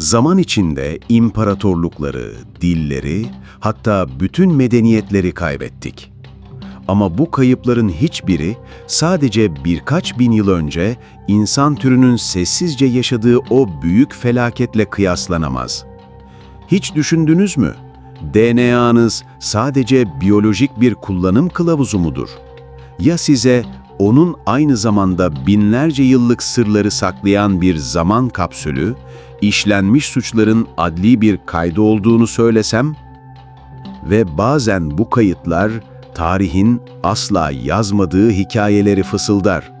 Zaman içinde imparatorlukları, dilleri, hatta bütün medeniyetleri kaybettik. Ama bu kayıpların hiçbiri sadece birkaç bin yıl önce insan türünün sessizce yaşadığı o büyük felaketle kıyaslanamaz. Hiç düşündünüz mü? DNA'nız sadece biyolojik bir kullanım kılavuzu mudur? Ya size onun aynı zamanda binlerce yıllık sırları saklayan bir zaman kapsülü, işlenmiş suçların adli bir kaydı olduğunu söylesem? Ve bazen bu kayıtlar tarihin asla yazmadığı hikayeleri fısıldar.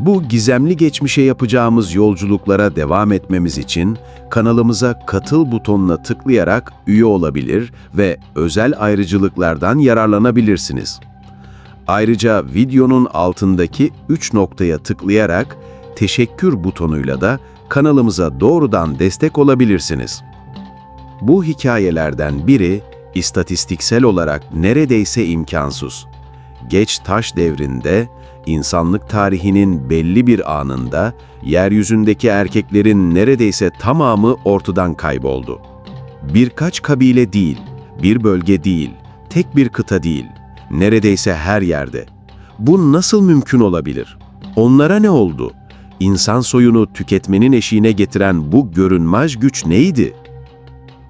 Bu gizemli geçmişe yapacağımız yolculuklara devam etmemiz için kanalımıza katıl butonuna tıklayarak üye olabilir ve özel ayrıcalıklardan yararlanabilirsiniz. Ayrıca videonun altındaki 3 noktaya tıklayarak teşekkür butonuyla da kanalımıza doğrudan destek olabilirsiniz. Bu hikayelerden biri istatistiksel olarak neredeyse imkansız. Geç taş devrinde, insanlık tarihinin belli bir anında yeryüzündeki erkeklerin neredeyse tamamı ortadan kayboldu. Birkaç kabile değil, bir bölge değil, tek bir kıta değil, neredeyse her yerde. Bu nasıl mümkün olabilir? Onlara ne oldu? İnsan soyunu tüketmenin eşiğine getiren bu görünmez güç neydi?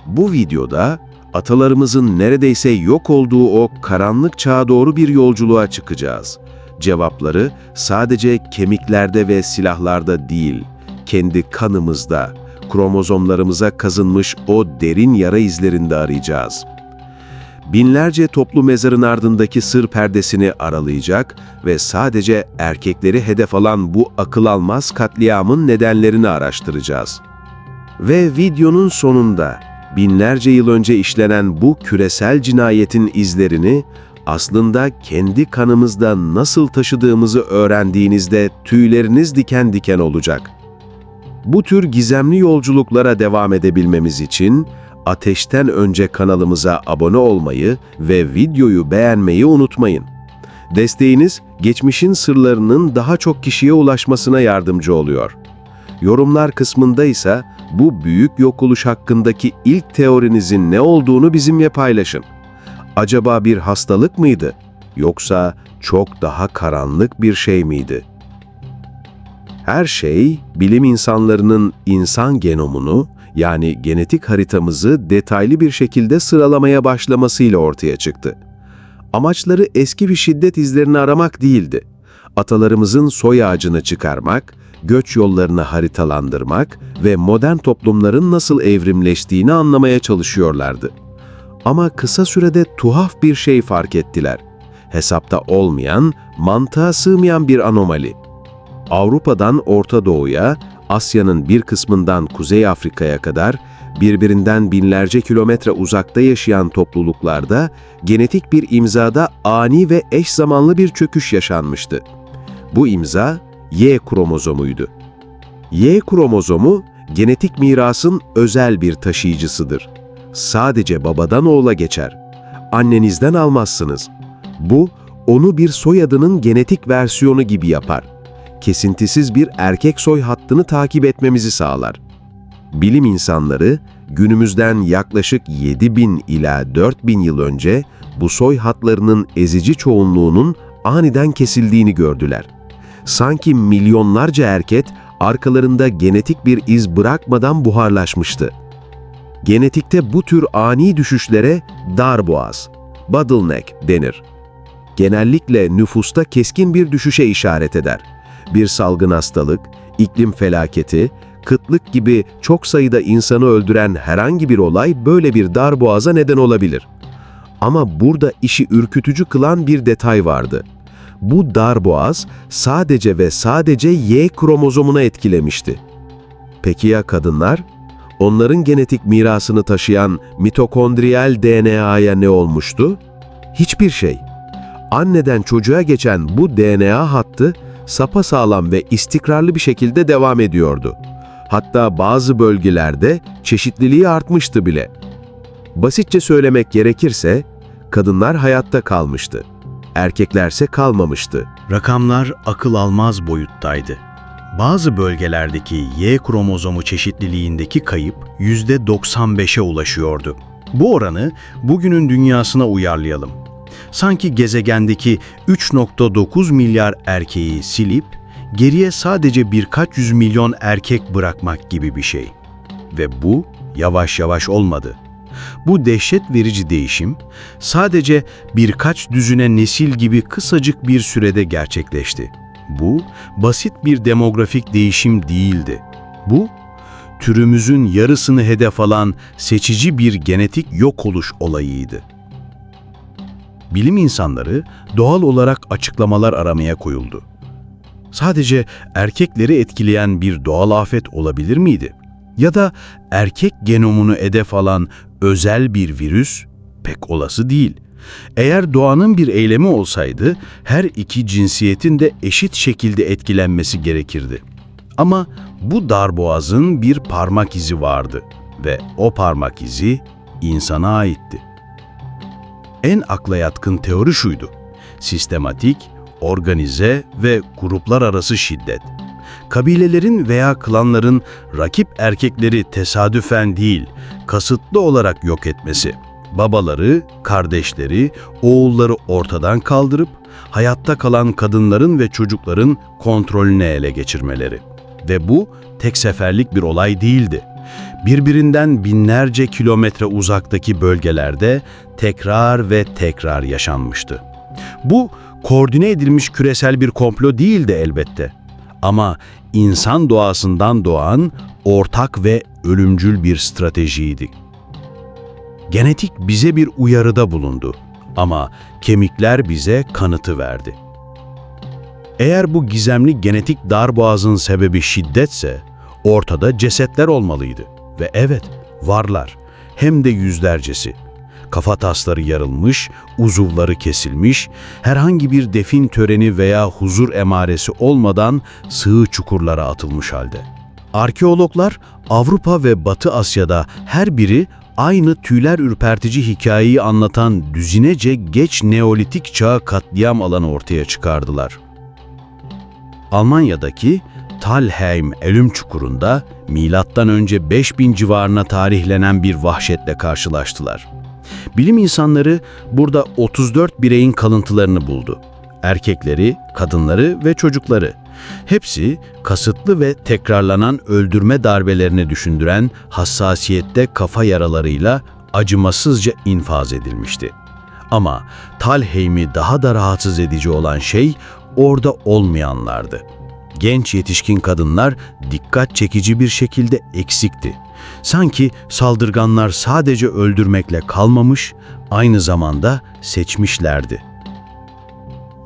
Bu videoda atalarımızın neredeyse yok olduğu o karanlık çağa doğru bir yolculuğa çıkacağız. Cevapları sadece kemiklerde ve silahlarda değil, kendi kanımızda, kromozomlarımıza kazınmış o derin yara izlerinde arayacağız. Binlerce toplu mezarın ardındaki sır perdesini aralayacak ve sadece erkekleri hedef alan bu akıl almaz katliamın nedenlerini araştıracağız. Ve videonun sonunda binlerce yıl önce işlenen bu küresel cinayetin izlerini aslında kendi kanımızda nasıl taşıdığımızı öğrendiğinizde tüyleriniz diken diken olacak. Bu tür gizemli yolculuklara devam edebilmemiz için Ateşten önce kanalımıza abone olmayı ve videoyu beğenmeyi unutmayın. Desteğiniz geçmişin sırlarının daha çok kişiye ulaşmasına yardımcı oluyor. Yorumlar kısmında ise bu büyük yok oluş hakkındaki ilk teorinizin ne olduğunu bizimle paylaşın. Acaba bir hastalık mıydı? Yoksa çok daha karanlık bir şey miydi? Her şey bilim insanlarının insan genomunu yani genetik haritamızı detaylı bir şekilde sıralamaya başlamasıyla ortaya çıktı. Amaçları eski bir şiddet izlerini aramak değildi. Atalarımızın soy ağacını çıkarmak, göç yollarını haritalandırmak ve modern toplumların nasıl evrimleştiğini anlamaya çalışıyorlardı. Ama kısa sürede tuhaf bir şey fark ettiler. Hesapta olmayan, mantığa sığmayan bir anomali. Avrupa'dan Orta Doğu'ya, Asya'nın bir kısmından Kuzey Afrika'ya kadar birbirinden binlerce kilometre uzakta yaşayan topluluklarda genetik bir imzada ani ve eş zamanlı bir çöküş yaşanmıştı. Bu imza Y kromozomuydu. Y kromozomu genetik mirasın özel bir taşıyıcısıdır. Sadece babadan oğula geçer. Annenizden almazsınız. Bu, onu bir soyadının genetik versiyonu gibi yapar kesintisiz bir erkek soy hattını takip etmemizi sağlar. Bilim insanları günümüzden yaklaşık 7000 ila 4000 yıl önce bu soy hatlarının ezici çoğunluğunun aniden kesildiğini gördüler. Sanki milyonlarca erkek arkalarında genetik bir iz bırakmadan buharlaşmıştı. Genetikte bu tür ani düşüşlere darboğaz, bottleneck denir. Genellikle nüfusta keskin bir düşüşe işaret eder bir salgın hastalık, iklim felaketi, kıtlık gibi çok sayıda insanı öldüren herhangi bir olay böyle bir darboğaza neden olabilir. Ama burada işi ürkütücü kılan bir detay vardı. Bu darboğaz sadece ve sadece Y kromozomuna etkilemişti. Peki ya kadınlar? Onların genetik mirasını taşıyan mitokondriyal DNA'ya ne olmuştu? Hiçbir şey. Anneden çocuğa geçen bu DNA hattı sapasağlam ve istikrarlı bir şekilde devam ediyordu. Hatta bazı bölgelerde çeşitliliği artmıştı bile. Basitçe söylemek gerekirse, kadınlar hayatta kalmıştı. Erkeklerse kalmamıştı. Rakamlar akıl almaz boyuttaydı. Bazı bölgelerdeki Y kromozomu çeşitliliğindeki kayıp %95'e ulaşıyordu. Bu oranı bugünün dünyasına uyarlayalım. Sanki gezegendeki 3.9 milyar erkeği silip geriye sadece birkaç yüz milyon erkek bırakmak gibi bir şey. Ve bu yavaş yavaş olmadı. Bu dehşet verici değişim sadece birkaç düzüne nesil gibi kısacık bir sürede gerçekleşti. Bu basit bir demografik değişim değildi. Bu türümüzün yarısını hedef alan seçici bir genetik yok oluş olayıydı. Bilim insanları doğal olarak açıklamalar aramaya koyuldu. Sadece erkekleri etkileyen bir doğal afet olabilir miydi? Ya da erkek genomunu hedef alan özel bir virüs pek olası değil. Eğer doğanın bir eylemi olsaydı her iki cinsiyetin de eşit şekilde etkilenmesi gerekirdi. Ama bu darboğazın bir parmak izi vardı ve o parmak izi insana aitti. En akla yatkın teori şuydu. Sistematik, organize ve gruplar arası şiddet. Kabilelerin veya klanların rakip erkekleri tesadüfen değil, kasıtlı olarak yok etmesi. Babaları, kardeşleri, oğulları ortadan kaldırıp hayatta kalan kadınların ve çocukların kontrolünü ele geçirmeleri. Ve bu tek seferlik bir olay değildi. Birbirinden binlerce kilometre uzaktaki bölgelerde tekrar ve tekrar yaşanmıştı. Bu koordine edilmiş küresel bir komplo değildi elbette. Ama insan doğasından doğan ortak ve ölümcül bir stratejiydi. Genetik bize bir uyarıda bulundu ama kemikler bize kanıtı verdi. Eğer bu gizemli genetik darboğazın sebebi şiddetse, ortada cesetler olmalıydı. Ve evet, varlar. Hem de yüzlercesi. Kafa tasları yarılmış, uzuvları kesilmiş, herhangi bir defin töreni veya huzur emaresi olmadan sığ çukurlara atılmış halde. Arkeologlar Avrupa ve Batı Asya'da her biri aynı tüyler ürpertici hikayeyi anlatan düzinece geç Neolitik çağ katliam alanı ortaya çıkardılar. Almanya'daki Talheim Ölüm Çukuru'nda milattan önce 5000 civarına tarihlenen bir vahşetle karşılaştılar. Bilim insanları burada 34 bireyin kalıntılarını buldu. Erkekleri, kadınları ve çocukları. Hepsi kasıtlı ve tekrarlanan öldürme darbelerini düşündüren hassasiyette kafa yaralarıyla acımasızca infaz edilmişti. Ama Talheim'i daha da rahatsız edici olan şey orada olmayanlardı. Genç yetişkin kadınlar dikkat çekici bir şekilde eksikti. Sanki saldırganlar sadece öldürmekle kalmamış, aynı zamanda seçmişlerdi.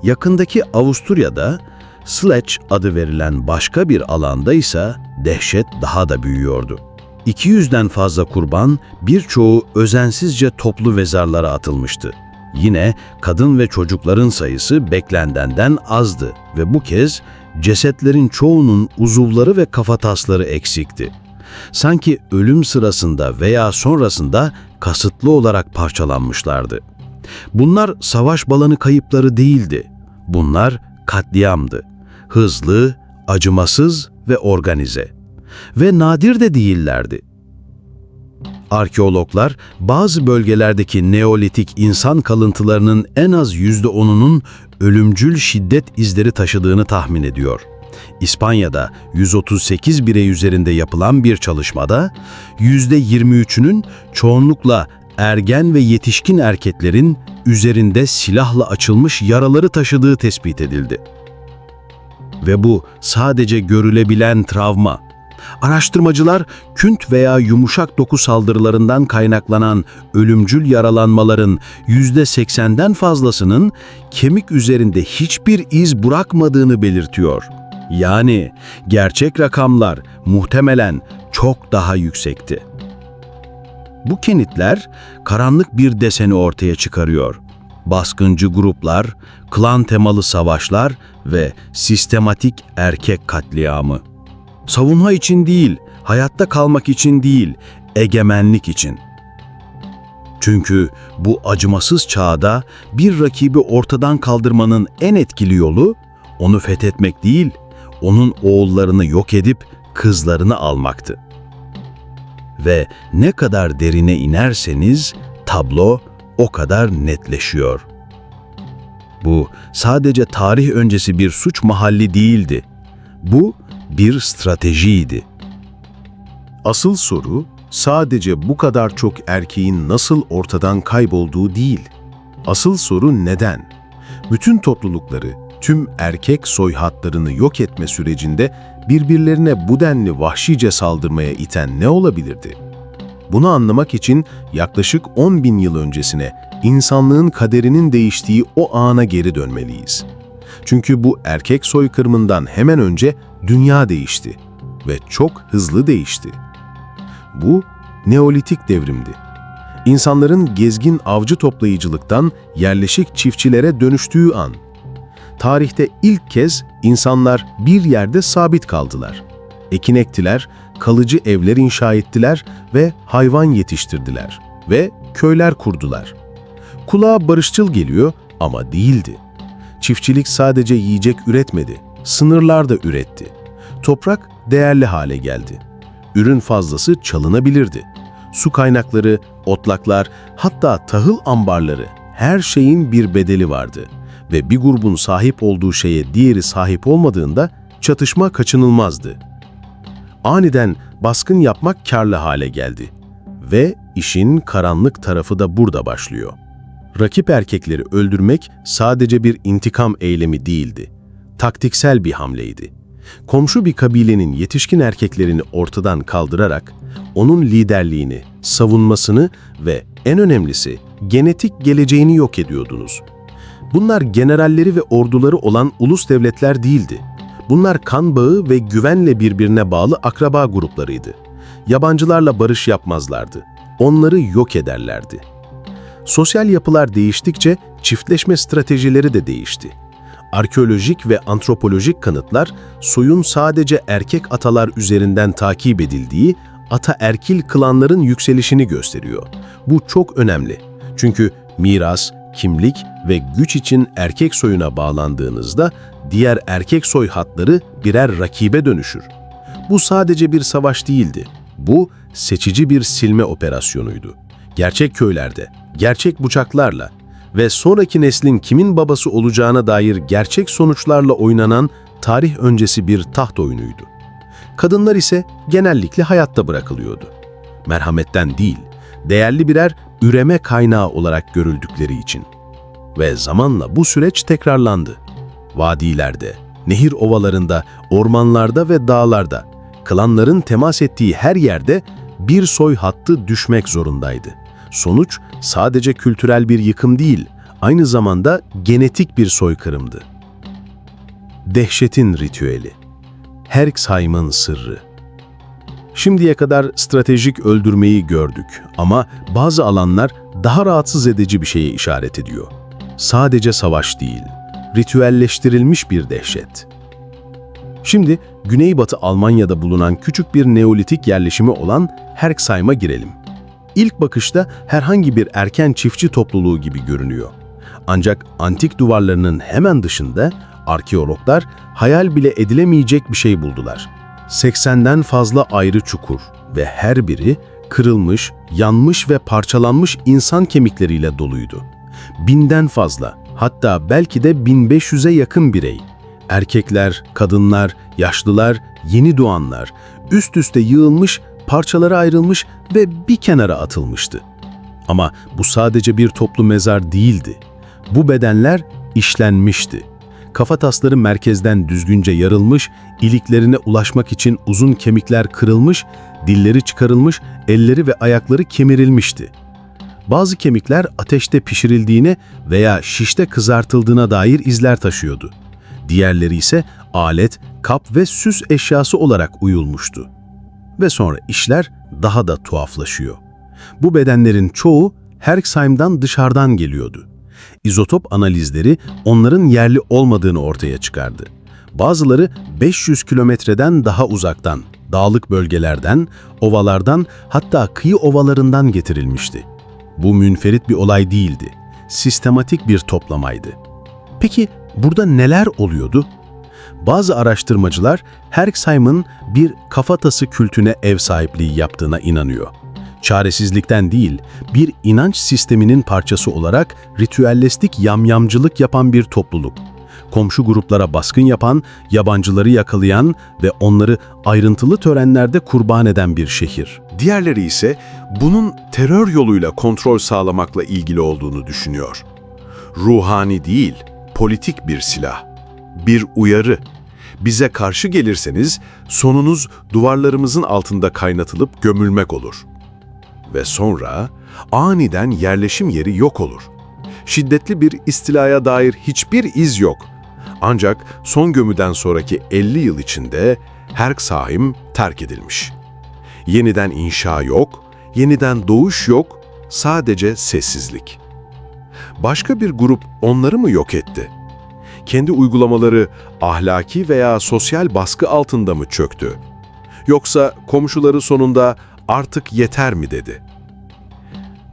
Yakındaki Avusturya'da Sledge adı verilen başka bir alanda ise dehşet daha da büyüyordu. 200'den fazla kurban birçoğu özensizce toplu mezarlara atılmıştı. Yine kadın ve çocukların sayısı beklenenden azdı ve bu kez cesetlerin çoğunun uzuvları ve kafatasları eksikti. Sanki ölüm sırasında veya sonrasında kasıtlı olarak parçalanmışlardı. Bunlar savaş balanı kayıpları değildi. Bunlar katliamdı. Hızlı, acımasız ve organize. Ve nadir de değillerdi. Arkeologlar bazı bölgelerdeki Neolitik insan kalıntılarının en az %10'unun ölümcül şiddet izleri taşıdığını tahmin ediyor. İspanya'da 138 birey üzerinde yapılan bir çalışmada %23'ünün çoğunlukla ergen ve yetişkin erkeklerin üzerinde silahla açılmış yaraları taşıdığı tespit edildi. Ve bu sadece görülebilen travma. Araştırmacılar künt veya yumuşak doku saldırılarından kaynaklanan ölümcül yaralanmaların %80'den fazlasının kemik üzerinde hiçbir iz bırakmadığını belirtiyor. Yani gerçek rakamlar muhtemelen çok daha yüksekti. Bu kenitler karanlık bir deseni ortaya çıkarıyor. Baskıncı gruplar, klan temalı savaşlar ve sistematik erkek katliamı. Savunma için değil, hayatta kalmak için değil, egemenlik için. Çünkü bu acımasız çağda bir rakibi ortadan kaldırmanın en etkili yolu onu fethetmek değil, onun oğullarını yok edip kızlarını almaktı. Ve ne kadar derine inerseniz tablo o kadar netleşiyor. Bu sadece tarih öncesi bir suç mahalli değildi. Bu bir stratejiydi. Asıl soru sadece bu kadar çok erkeğin nasıl ortadan kaybolduğu değil. Asıl soru neden? Bütün toplulukları, tüm erkek soy hatlarını yok etme sürecinde birbirlerine bu denli vahşice saldırmaya iten ne olabilirdi? Bunu anlamak için yaklaşık 10 bin yıl öncesine, insanlığın kaderinin değiştiği o ana geri dönmeliyiz. Çünkü bu erkek soykırımından hemen önce dünya değişti ve çok hızlı değişti. Bu Neolitik devrimdi. İnsanların gezgin avcı toplayıcılıktan yerleşik çiftçilere dönüştüğü an. Tarihte ilk kez insanlar bir yerde sabit kaldılar. Ekin ektiler, kalıcı evler inşa ettiler ve hayvan yetiştirdiler ve köyler kurdular. Kulağa barışçıl geliyor ama değildi. Çiftçilik sadece yiyecek üretmedi, sınırlar da üretti. Toprak değerli hale geldi. Ürün fazlası çalınabilirdi. Su kaynakları, otlaklar, hatta tahıl ambarları her şeyin bir bedeli vardı. Ve bir grubun sahip olduğu şeye diğeri sahip olmadığında çatışma kaçınılmazdı. Aniden baskın yapmak karlı hale geldi. Ve işin karanlık tarafı da burada başlıyor. Rakip erkekleri öldürmek sadece bir intikam eylemi değildi. Taktiksel bir hamleydi. Komşu bir kabilenin yetişkin erkeklerini ortadan kaldırarak onun liderliğini, savunmasını ve en önemlisi genetik geleceğini yok ediyordunuz. Bunlar generalleri ve orduları olan ulus devletler değildi. Bunlar kan bağı ve güvenle birbirine bağlı akraba gruplarıydı. Yabancılarla barış yapmazlardı. Onları yok ederlerdi. Sosyal yapılar değiştikçe çiftleşme stratejileri de değişti. Arkeolojik ve antropolojik kanıtlar soyun sadece erkek atalar üzerinden takip edildiği ataerkil klanların yükselişini gösteriyor. Bu çok önemli. Çünkü miras, kimlik ve güç için erkek soyuna bağlandığınızda diğer erkek soy hatları birer rakibe dönüşür. Bu sadece bir savaş değildi. Bu seçici bir silme operasyonuydu. Gerçek köylerde, gerçek bıçaklarla ve sonraki neslin kimin babası olacağına dair gerçek sonuçlarla oynanan tarih öncesi bir taht oyunuydu. Kadınlar ise genellikle hayatta bırakılıyordu. Merhametten değil, değerli birer üreme kaynağı olarak görüldükleri için. Ve zamanla bu süreç tekrarlandı. Vadilerde, nehir ovalarında, ormanlarda ve dağlarda, klanların temas ettiği her yerde bir soy hattı düşmek zorundaydı. Sonuç sadece kültürel bir yıkım değil, aynı zamanda genetik bir soykırımdı. Dehşetin ritüeli Herxheim'ın sırrı Şimdiye kadar stratejik öldürmeyi gördük ama bazı alanlar daha rahatsız edici bir şeye işaret ediyor. Sadece savaş değil, ritüelleştirilmiş bir dehşet. Şimdi Güneybatı Almanya'da bulunan küçük bir Neolitik yerleşimi olan Herxheim'a girelim. İlk bakışta herhangi bir erken çiftçi topluluğu gibi görünüyor. Ancak antik duvarlarının hemen dışında arkeologlar hayal bile edilemeyecek bir şey buldular. 80'den fazla ayrı çukur ve her biri kırılmış, yanmış ve parçalanmış insan kemikleriyle doluydu. Binden fazla, hatta belki de 1500'e yakın birey. Erkekler, kadınlar, yaşlılar, yeni doğanlar, üst üste yığılmış, parçalara ayrılmış ve bir kenara atılmıştı. Ama bu sadece bir toplu mezar değildi. Bu bedenler işlenmişti. Kafatasları merkezden düzgünce yarılmış, iliklerine ulaşmak için uzun kemikler kırılmış, dilleri çıkarılmış, elleri ve ayakları kemirilmişti. Bazı kemikler ateşte pişirildiğine veya şişte kızartıldığına dair izler taşıyordu. Diğerleri ise alet, kap ve süs eşyası olarak uyulmuştu. Ve sonra işler daha da tuhaflaşıyor. Bu bedenlerin çoğu Herxheim'dan dışarıdan geliyordu. İzotop analizleri onların yerli olmadığını ortaya çıkardı. Bazıları 500 kilometreden daha uzaktan, dağlık bölgelerden, ovalardan hatta kıyı ovalarından getirilmişti. Bu münferit bir olay değildi. Sistematik bir toplamaydı. Peki burada neler oluyordu? Bazı araştırmacılar Herxheim'ın bir kafatası kültüne ev sahipliği yaptığına inanıyor. Çaresizlikten değil, bir inanç sisteminin parçası olarak ritüelleştik yamyamcılık yapan bir topluluk. Komşu gruplara baskın yapan, yabancıları yakalayan ve onları ayrıntılı törenlerde kurban eden bir şehir. Diğerleri ise bunun terör yoluyla kontrol sağlamakla ilgili olduğunu düşünüyor. Ruhani değil, politik bir silah. Bir uyarı. Bize karşı gelirseniz sonunuz duvarlarımızın altında kaynatılıp gömülmek olur. Ve sonra aniden yerleşim yeri yok olur. Şiddetli bir istilaya dair hiçbir iz yok. Ancak son gömüden sonraki 50 yıl içinde Herxheim terk edilmiş. Yeniden inşa yok, yeniden doğuş yok, sadece sessizlik. Başka bir grup onları mı yok etti? Kendi uygulamaları ahlaki veya sosyal baskı altında mı çöktü? Yoksa komşuları sonunda artık yeter mi dedi?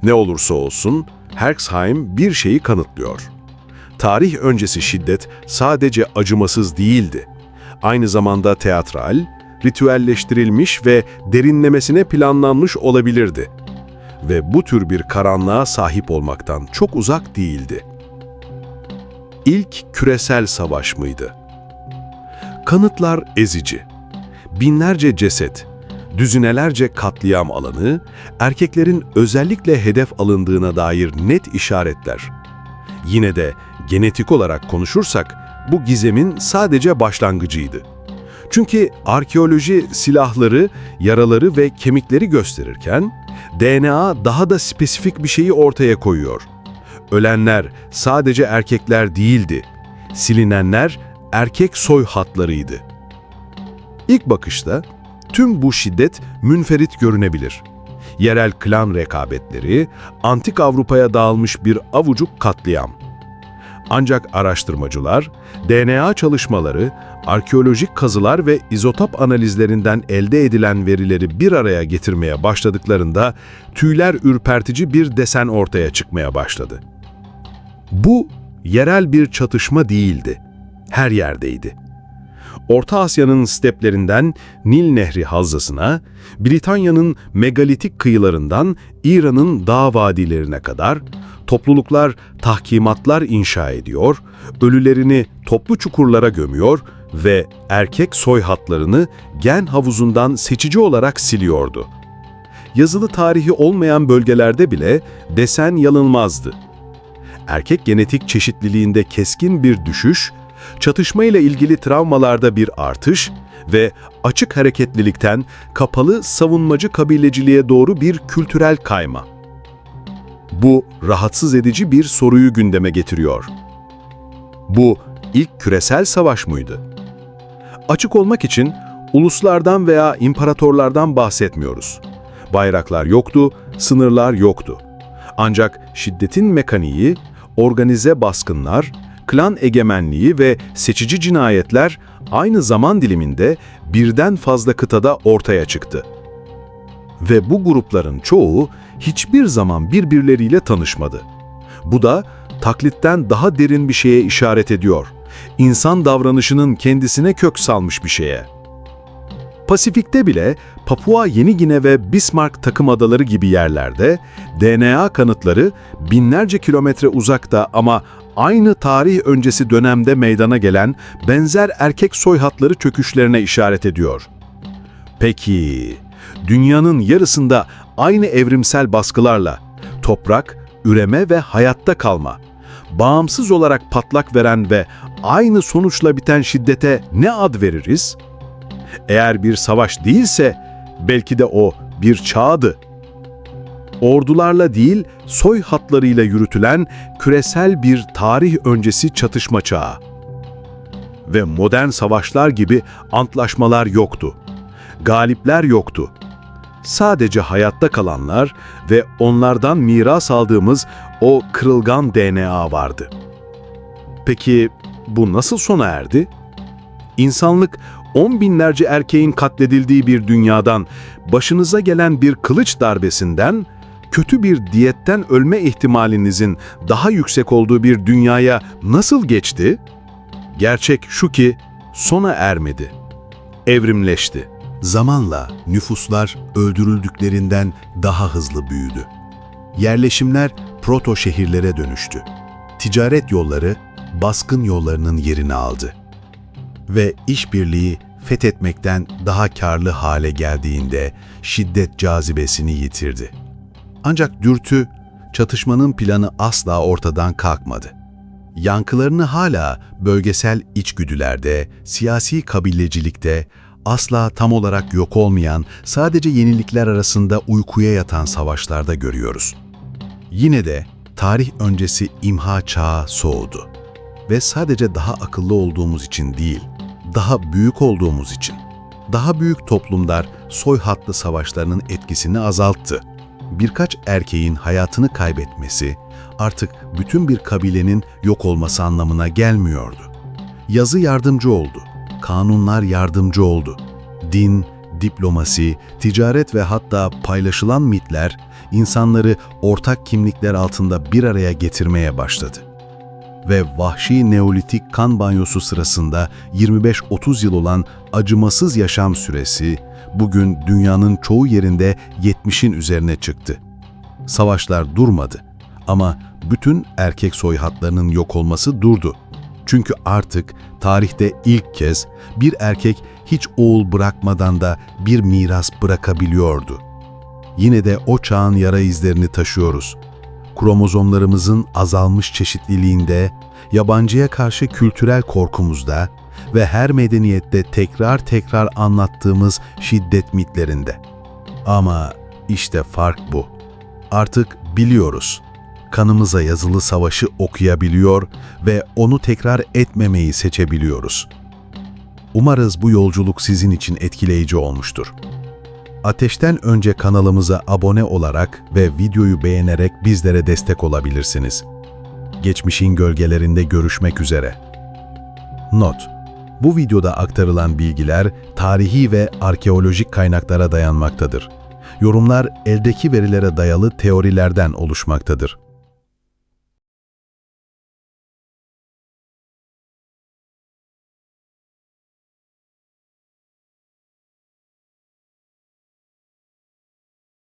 Ne olursa olsun Herxheim bir şeyi kanıtlıyor. Tarih öncesi şiddet sadece acımasız değildi. Aynı zamanda teatral, ritüelleştirilmiş ve derinlemesine planlanmış olabilirdi. Ve bu tür bir karanlığa sahip olmaktan çok uzak değildi. İlk küresel savaş mıydı? Kanıtlar ezici. Binlerce ceset, düzinelerce katliam alanı, erkeklerin özellikle hedef alındığına dair net işaretler. Yine de genetik olarak konuşursak bu gizemin sadece başlangıcıydı. Çünkü arkeoloji silahları, yaraları ve kemikleri gösterirken DNA daha da spesifik bir şeyi ortaya koyuyor. Ölenler sadece erkekler değildi. Silinenler erkek soy hatlarıydı. İlk bakışta tüm bu şiddet münferit görünebilir. Yerel klan rekabetleri, antik Avrupa'ya dağılmış bir avucuk katliam. Ancak araştırmacılar, DNA çalışmaları, arkeolojik kazılar ve izotop analizlerinden elde edilen verileri bir araya getirmeye başladıklarında tüyler ürpertici bir desen ortaya çıkmaya başladı. Bu yerel bir çatışma değildi. Her yerdeydi. Orta Asya'nın steplerinden Nil Nehri havzasına, Britanya'nın megalitik kıyılarından İran'ın dağ vadilerine kadar topluluklar tahkimatlar inşa ediyor, ölülerini toplu çukurlara gömüyor ve erkek soy hatlarını gen havuzundan seçici olarak siliyordu. Yazılı tarihi olmayan bölgelerde bile desen yanılmazdı. Erkek genetik çeşitliliğinde keskin bir düşüş, çatışma ile ilgili travmalarda bir artış ve açık hareketlilikten kapalı savunmacı kabileciliğe doğru bir kültürel kayma. Bu rahatsız edici bir soruyu gündeme getiriyor. Bu ilk küresel savaş mıydı? Açık olmak için uluslardan veya imparatorlardan bahsetmiyoruz. Bayraklar yoktu, sınırlar yoktu. Ancak şiddetin mekaniği, organize baskınlar, klan egemenliği ve seçici cinayetler aynı zaman diliminde birden fazla kıtada ortaya çıktı. Ve bu grupların çoğu hiçbir zaman birbirleriyle tanışmadı. Bu da taklitten daha derin bir şeye işaret ediyor. İnsan davranışının kendisine kök salmış bir şeye. Pasifik'te bile Papua Yeni Gine ve Bismarck takım adaları gibi yerlerde DNA kanıtları binlerce kilometre uzakta ama aynı tarih öncesi dönemde meydana gelen benzer erkek soy hatları çöküşlerine işaret ediyor. Peki, dünyanın yarısında aynı evrimsel baskılarla toprak, üreme ve hayatta kalma, bağımsız olarak patlak veren ve aynı sonuçla biten şiddete ne ad veririz? Eğer bir savaş değilse belki de o bir çağdı. Ordularla değil, soy hatlarıyla yürütülen küresel bir tarih öncesi çatışma çağı. Ve modern savaşlar gibi antlaşmalar yoktu. Galipler yoktu. Sadece hayatta kalanlar ve onlardan miras aldığımız o kırılgan DNA vardı. Peki bu nasıl sona erdi? İnsanlık on binlerce erkeğin katledildiği bir dünyadan, başınıza gelen bir kılıç darbesinden, kötü bir diyetten ölme ihtimalinizin daha yüksek olduğu bir dünyaya nasıl geçti? Gerçek şu ki, sona ermedi. Evrimleşti. Zamanla nüfuslar öldürüldüklerinden daha hızlı büyüdü. Yerleşimler proto şehirlere dönüştü. Ticaret yolları baskın yollarının yerini aldı. Ve işbirliği fethetmekten daha karlı hale geldiğinde şiddet cazibesini yitirdi. Ancak dürtü, çatışmanın planı asla ortadan kalkmadı. Yankılarını hala bölgesel içgüdülerde, siyasi kabilecilikte, asla tam olarak yok olmayan, sadece yenilikler arasında uykuya yatan savaşlarda görüyoruz. Yine de tarih öncesi imha çağı soğudu. Ve sadece daha akıllı olduğumuz için değil, daha büyük olduğumuz için. Daha büyük toplumlar soy hattı savaşlarının etkisini azalttı. Birkaç erkeğin hayatını kaybetmesi artık bütün bir kabilenin yok olması anlamına gelmiyordu. Yazı yardımcı oldu, kanunlar yardımcı oldu. Din, diplomasi, ticaret ve hatta paylaşılan mitler insanları ortak kimlikler altında bir araya getirmeye başladı. Ve vahşi neolitik kan banyosu sırasında 25-30 yıl olan acımasız yaşam süresi bugün dünyanın çoğu yerinde 70'in üzerine çıktı. Savaşlar durmadı ama bütün erkek soy hatlarının yok olması durdu. Çünkü artık tarihte ilk kez bir erkek hiç oğul bırakmadan da bir miras bırakabiliyordu. Yine de o çağın yara izlerini taşıyoruz. Kromozomlarımızın azalmış çeşitliliğinde, yabancıya karşı kültürel korkumuzda ve her medeniyette tekrar tekrar anlattığımız şiddet mitlerinde. Ama işte fark bu. Artık biliyoruz. Kanımıza yazılı savaşı okuyabiliyor ve onu tekrar etmemeyi seçebiliyoruz. Umarız bu yolculuk sizin için etkileyici olmuştur. Ateşten önce kanalımıza abone olarak ve videoyu beğenerek bizlere destek olabilirsiniz. Geçmişin gölgelerinde görüşmek üzere. Not: Bu videoda aktarılan bilgiler tarihi ve arkeolojik kaynaklara dayanmaktadır. Yorumlar eldeki verilere dayalı teorilerden oluşmaktadır.